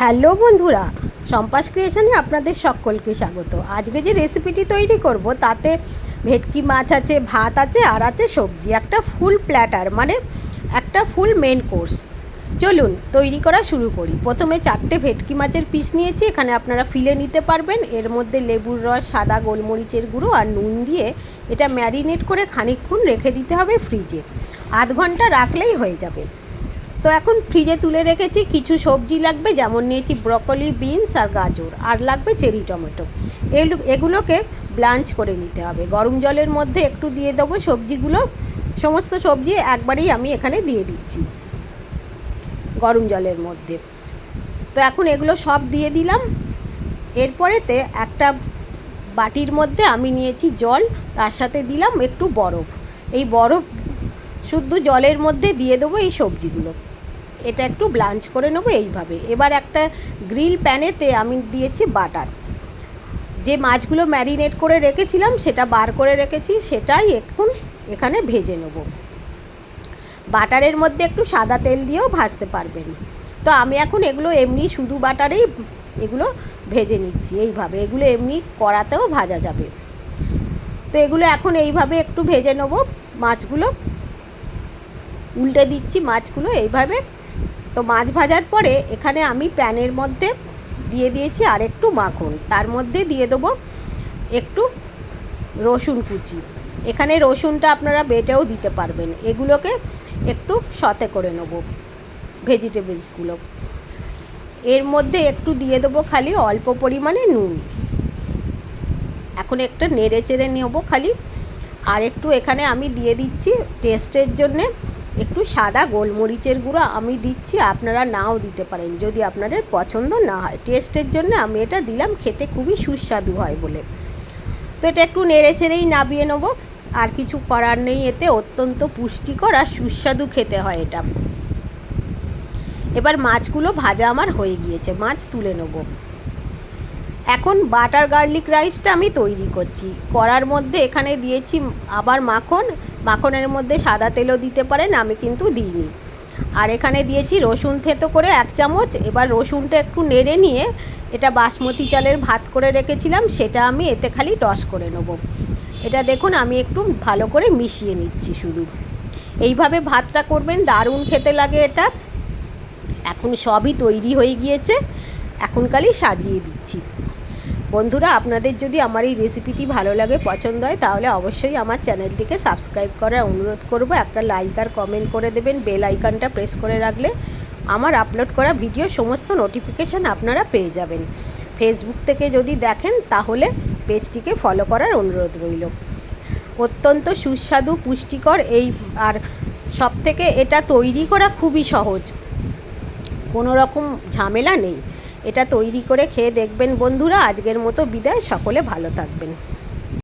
Hello বন্ধুরা সম্পাস ক্রিয়েশনে আপনাদের সকলকে স্বাগত। আজকে যে রেসিপিটি তৈরি করব, তাতে ভেটকি মাছ আছে, ভাত আছে, আর আছে সবজি। একটা ফুল প্ল্যাটার মানে একটা ফুল মেন কোর্স চলুন, তৈরি করা শুরু করি। প্রথমে চারটে ভেটকি মাছের পিস নিয়েছি, এখানে আপনারা ফিলে নিতে পারবেন। এর মধ্যে লেবুর রস, সাদা গোলমরিচের গুঁড়ো আর নুন দিয়ে এটা ম্যারিনেট করে খানিকক্ষণ রেখে দিতে হবে ফ্রিজে আধ ঘণ্টা রাখলেই হয়ে যাবে। তো এখন ফ্রিজে তুলে রেখেছি, কিছু সবজি লাগবে, যেমন নিয়েছি ব্রকলি, বিনস আর গাজর, আর লাগবে চেরি টমেটো। এগুলো- এগুলোকে ব্লাঞ্চ করে নিতে হবে। গরম জলের মধ্যে একটু দিয়ে দেবো সবজিগুলো। সমস্ত সবজি একবারেই আমি এখানে দিয়ে দিচ্ছি, গরম জলের মধ্যে। তো এখন এগুলো সব দিয়ে দিলাম। এরপরেতে একটা বাটির মধ্যে আমি নিয়েছি জল, তার সাথে দিলাম একটু বরফ। এই বরফ, শুদ্ধ জলের মধ্যে দিয়ে দেবো এই সবজিগুলো। এটা একটু ব্লাঞ্চ করে নেব এইভাবে। এবার একটা গ্রিল প্যানেতে আমি দিয়েছি বাটার। যে মাছগুলো ম্যারিনেট করে রেখেছিলাম, সেটা বার করে রেখেছি, সেটাই এখন এখানে ভেজে নেব। বাটারের মধ্যে একটু সাদা তেল দিয়েও ভাজতে পারবেন। তো আমি এখন এগুলো এমনি শুধু বাটারেই এগুলো ভেজে নিচ্ছি এইভাবে। এগুলো এমনি কড়াতেও ভাজা যাবে। তো এগুলো এখন এইভাবে একটু ভেজে নেব মাছগুলো। উল্টে দিচ্ছি মাছগুলো এইভাবে। তো মাছ ভাজার পরে এখানে আমি প্যানের মধ্যে দিয়ে দিয়েছি আর একটু মাখন। তার মধ্যে দিয়ে দেবো একটু রসুন কুচি। এখানে রসুনটা আপনারা বেটেও দিতে পারবেন। এগুলোকে একটু সতে করে নেব ভেজিটেবলসগুলো। এর মধ্যে একটু দিয়ে দেবো খালি অল্প পরিমাণে নুন। এখন একটা নেড়ে চেড়ে নেব খালি। আর একটু এখানে আমি দিয়ে দিচ্ছি টেস্টের জন্যে একটু সাদা গোলমরিচের গুঁড়ো আমি দিচ্ছি, আপনারা নাও দিতে পারেন যদি আপনাদের পছন্দ না হয়। টেস্টের জন্য আমি এটা দিলাম, খেতে খুবই সুস্বাদু হয় বলে। তো এটা একটু নেড়ে চেড়েই নাবিয়ে নেব। আর কিছু করার নেই, এতে অত্যন্ত পুষ্টিকর আর সুস্বাদু খেতে হয় এটা। এবার মাছগুলো ভাজা আমার হয়ে গিয়েছে, মাছ তুলে নেব। এখন বাটার গার্লিক রাইসটা আমি তৈরি করছি। কড়ার মধ্যে এখানে দিয়েছি আবার মাখন মাখনের মধ্যে সাদা তেলও দিতে পারেন, আমি কিন্তু দিইনি। আর এখানে দিয়েছি রসুন থেতো করে এক চামচ, এবার রসুনটা একটু নেড়ে নিয়ে এটা বাসমতি চালের ভাত করে রেখেছিলাম, সেটা আমি এতে খালি টস করে নেব। এটা দেখুন, আমি একটু ভালো করে মিশিয়ে নিচ্ছি শুধু। এইভাবে ভাতটা করবেন, দারুণ খেতে লাগে এটা। এখন সবই তৈরি হয়ে গিয়েছে, এখন খালি সাজিয়ে দিচ্ছি। বন্ধুরা, আপনাদের যদি আমার এই রেসিপিটি ভালো লাগে, পছন্দ হয়, তাহলে অবশ্যই আমার চ্যানেলটিকে সাবস্ক্রাইব করার অনুরোধ করব। একটা লাইক আর কমেন্ট করে দেবেন বেল আইকনটা প্রেস করে রাখলে আমার আপলোড করা ভিডিও সমস্ত নোটিফিকেশান আপনারা পেয়ে যাবেন। ফেসবুক থেকে যদি দেখেন, তাহলে পেজটিকে ফলো করার অনুরোধ রইল। অত্যন্ত সুস্বাদু, পুষ্টিকর এই, আর সব থেকে এটা তৈরি করা খুবই সহজ। কোনো রকম ঝামেলা নেই। এটা তৈরি করে খেয়ে দেখবেন বন্ধুরা। আজকের মতো বিদায়। সকলে ভালো থাকবেন।